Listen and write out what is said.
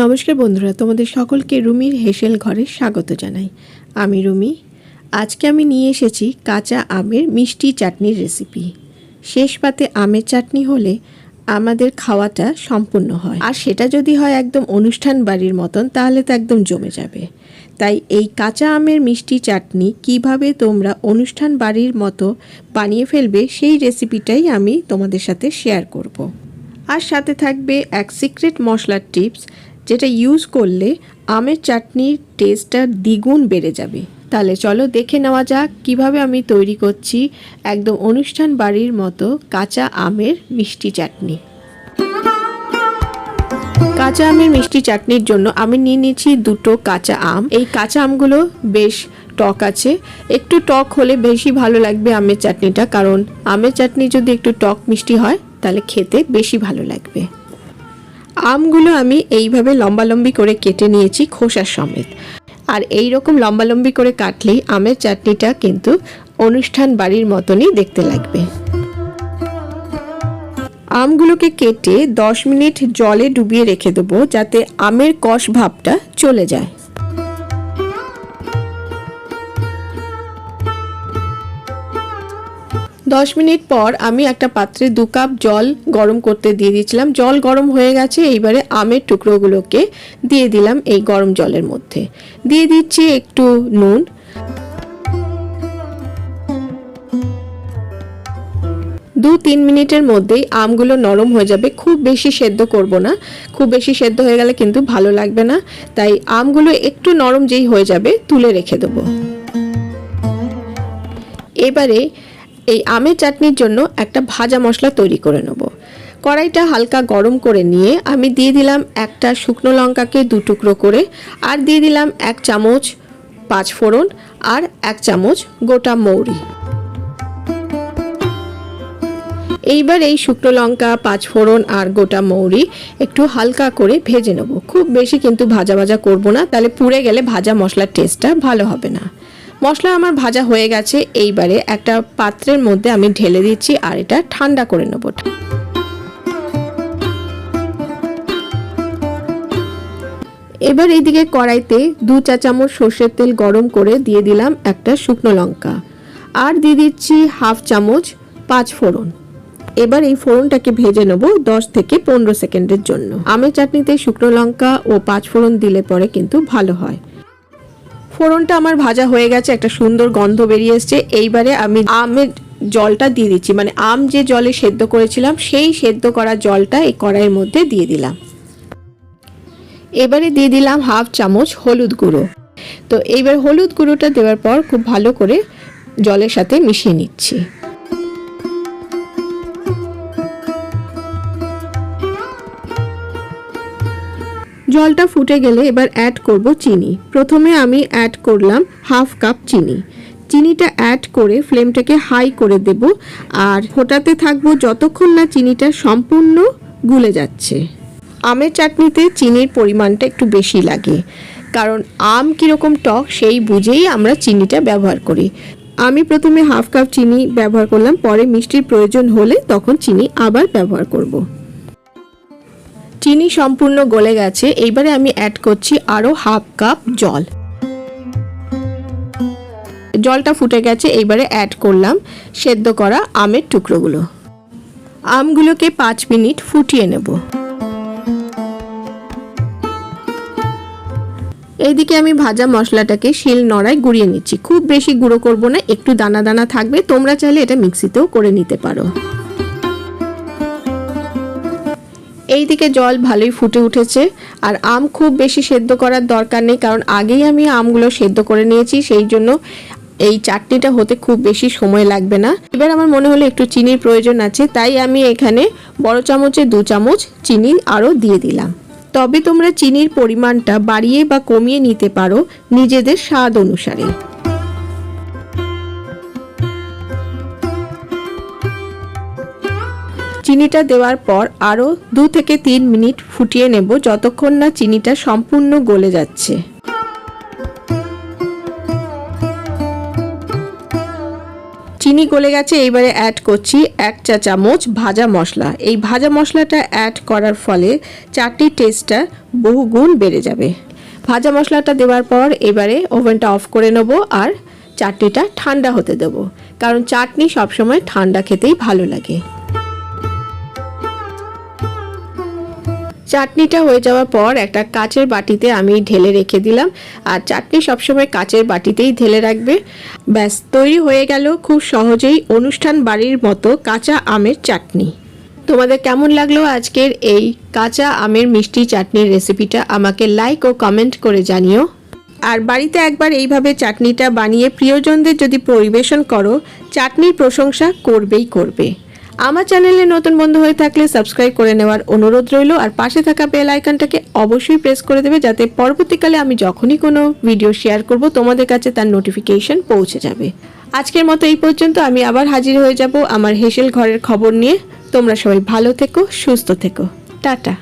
নমস্কার বন্ধুরা, তোমাদের সকলকে রুমির হেসেল ঘরে স্বাগত জানাই। আমি রুমি, আজকে আমি নিয়ে এসেছি কাঁচা আমের মিষ্টি চাটনির রেসিপি শেষ পাতে আমের চাটনি হলে আমাদের খাওয়াটা সম্পূর্ণ হয়। আর সেটা যদি হয় একদম অনুষ্ঠান বাড়ির মতন, তাহলে তো একদম জমে যাবে। তাই এই কাঁচা আমের মিষ্টি চাটনি কীভাবে তোমরা অনুষ্ঠান বাড়ির মতো বানিয়ে ফেলবে, সেই রেসিপিটাই আমি তোমাদের সাথে শেয়ার করব। আর সাথে থাকবে এক সিক্রেট মশলার টিপস যেটা ইউজ করলে আমের চাটনির টেস্টটা দ্বিগুণ বেড়ে যাবে। তাহলে চলো দেখে নেওয়া যাক কীভাবে আমি তৈরি করছি একদম অনুষ্ঠান বাড়ির মতো কাঁচা আমের মিষ্টি চাটনি। কাঁচা আমের মিষ্টি চাটনির জন্য আমি নিয়ে নিয়েছি দুটো কাঁচা আম। এই কাঁচা আমগুলো বেশ টক আছে। একটু টক হলে বেশি ভালো লাগবে আমের চাটনিটা, কারণ আমের চাটনি যদি একটু টক মিষ্টি হয়, তাহলে খেতে বেশি ভালো লাগবে। আমগুলো আমি এইভাবে লম্বালম্বি করে কেটে নিয়েছি খোসার সমেত। আর এই রকম লম্বালম্বি করে কাটলেই আমের চাটনিটা কিন্তু অনুষ্ঠান বাড়ির মতনই দেখতে লাগবে। আমগুলোকে কেটে দশ মিনিট জলে ডুবিয়ে রেখে দেবো যাতে আমের কষ ভাবটা চলে যায়। দশ মিনিট পর আমি একটা পাত্রে দু কাপ জল গরম করতে দিয়ে দিয়েছিলাম। জল গরম হয়ে গেছে, এইবারে আমের টুকরোগুলোকে দিয়ে দিলাম এই গরম জলের মধ্যে। দিয়ে দিচ্ছি একটু নুন। দু তিন মিনিটের মধ্যেই আমগুলো নরম হয়ে যাবে। খুব বেশি সেদ্ধ করব না। খুব বেশি সেদ্ধ হয়ে গেলে কিন্তু ভালো লাগবে না। তাই আমগুলো একটু নরম যেই হয়ে যাবে তুলে রেখে দেবো। এবারে এই আমের চাটনির জন্য একটা ভাজা মশলা তৈরি করে নেব। কড়াইটা হালকা গরম করে নিয়ে আমি দিয়ে দিলাম একটা শুকনো লঙ্কাকে দু টুকরো করে, আর দিয়ে দিলাম এক চামচ পাঁচ ফোড়ন আর এক চামচ গোটা মৌরি। এইবার এই শুকনো লঙ্কা, পাঁচ ফোড়ন আর গোটা মৌরি একটু হালকা করে ভেজে নেব। খুব বেশি কিন্তু ভাজা ভাজা করব না, তাহলে পুড়ে গেলে ভাজা মশলার টেস্টটা ভালো হবে না। মশলা আমার ভাজা হয়ে গেছে। এইবারে একটা পাত্রের মধ্যে আমি ঢেলে দিচ্ছি আর এটা ঠান্ডা করে নেব। এবার এইদিকে কড়াইতে দু চা চামচ সর্ষের তেল গরম করে দিয়ে দিলাম একটা শুকনো লঙ্কা। আর দিয়ে দিচ্ছি হাফ চামচ পাঁচ ফোড়ন। এবার এই ফোড়নটাকে ভেজে নেব দশ থেকে পনেরো সেকেন্ডের জন্য। আমের চাটনিতে শুকনো লঙ্কা ও পাঁচ ফোড়ন দিলে পরে কিন্তু ভালো হয়। ফোড়নটা আমার ভাজা হয়ে গেছে, একটা সুন্দর গন্ধ বেরিয়ে এসছে। এইবারে আমি আমের জলটা দিয়ে দিচ্ছি। মানে আম যে জলে সেদ্ধ করেছিলাম, সেই সেদ্ধ করা জলটা এই কড়াইয়ের মধ্যে দিয়ে দিলাম। এবারে দিয়ে দিলাম হাফ চামচ হলুদ গুঁড়ো। তো এইবার হলুদ গুঁড়োটা দেওয়ার পর খুব ভালো করে জলের সাথে মিশিয়ে নিচ্ছি। জলটা ফুটে গেলে এবার অ্যাড করব চিনি। প্রথমে আমি অ্যাড করলাম হাফ কাপ চিনি। চিনিটা অ্যাড করে ফ্লেমটাকে হাই করে দেব আর ফোটাতে থাকব যতক্ষণ না চিনিটা সম্পূর্ণ গুলে যাচ্ছে। আমের চাটনিতে চিনির পরিমাণটা একটু বেশি লাগে, কারণ আম কীরকম টক সেই বুঝেই আমরা চিনিটা ব্যবহার করি। আমি প্রথমে হাফ কাপ চিনি ব্যবহার করলাম, পরে মিষ্টির প্রয়োজন হলে তখন চিনি আবার ব্যবহার করব। চিনি সম্পূর্ণ গলে গেছে, এইবারে আমি অ্যাড করছি আরও হাফ কাপ জল। জলটা ফুটে গেছে, এইবারে অ্যাড করলাম সেদ্ধ করা আমের টুকরোগুলো। আমগুলোকে পাঁচ মিনিট ফুটিয়ে নেব। এইদিকে আমি ভাজা মশলাটাকে শিল নড়ায় গুঁড়িয়ে নিচ্ছি। খুব বেশি গুঁড়ো করব না, একটু দানা দানা থাকবে, তোমরা চাইলে এটা মিক্সিতেও করে নিতে পারো। এইদিকে জল ভালোই ফুটে উঠেছে। আর আম খুব বেশি সেদ্ধ করার দরকার নেই, কারণ আগেই আমি আমগুলো সেদ্ধ করে নিয়েছি, সেই জন্য এই চাটনিটা হতে খুব বেশি সময় লাগবে না। এবার আমার মনে হলো একটু চিনির প্রয়োজন আছে, তাই আমি এখানে বড় চামচে দু চামচ চিনি আরও দিয়ে দিলাম। তবে তোমরা চিনির পরিমাণটা বাড়িয়ে বা কমিয়ে নিতে পারো নিজেদের স্বাদ অনুসারে। চিনিটা দেওয়ার পর আরও দু থেকে তিন মিনিট ফুটিয়ে নেব যতক্ষণ না চিনিটা সম্পূর্ণ গলে যাচ্ছে। চিনি গলে গেছে, এইবারে অ্যাড করছি এক চা চামচ ভাজা মশলা। এই ভাজা মশলাটা অ্যাড করার ফলে চাটনির টেস্টটা বহুগুণ বেড়ে যাবে। ভাজা মশলাটা দেওয়ার পর এবারে ওভেনটা অফ করে নেব আর চাটনিটা ঠান্ডা হতে দেবো। কারণ চাটনি সবসময় ঠান্ডা খেতেই ভালো লাগে। চাটনিটা হয়ে যাওয়ার পর একটা কাচের বাটিতে আমি ঢেলে রেখে দিলাম। আর চাটনি সবসময় কাচের বাটিতেই ঢেলে রাখবে। ব্যাস, তৈরি হয়ে গেল খুব সহজেই অনুষ্ঠান বাড়ির মতো কাঁচা আমের চাটনি। তোমাদের কেমন লাগল আজকের এই কাঁচা আমের মিষ্টি চাটনির রেসিপিটা আমাকে লাইক ও কমেন্ট করে জানিও। আর বাড়িতে একবার এইভাবে চাটনিটা বানিয়ে প্রিয়জনদের যদি পরিবেশন করো, চাটনির প্রশংসা করবেই করবে। আমার চ্যানেলে নতুন বন্ধু হয়ে থাকলে সাবস্ক্রাইব করে নেওয়ার অনুরোধ রইল, আর পাশে থাকা বেল আইকনটাকে অবশ্যই প্রেস করে দেবে যাতে পরবর্তীকালে আমি যখনই কোনো ভিডিও শেয়ার করব, তোমাদের কাছে তার নোটিফিকেশন পৌঁছে যাবে। আজকের মতো এই পর্যন্ত আমি আবার হাজির হয়ে যাব আমার হেসেল ঘরের খবর নিয়ে। তোমরা সবাই ভালো থেকো, সুস্থ থেকো। টাটা।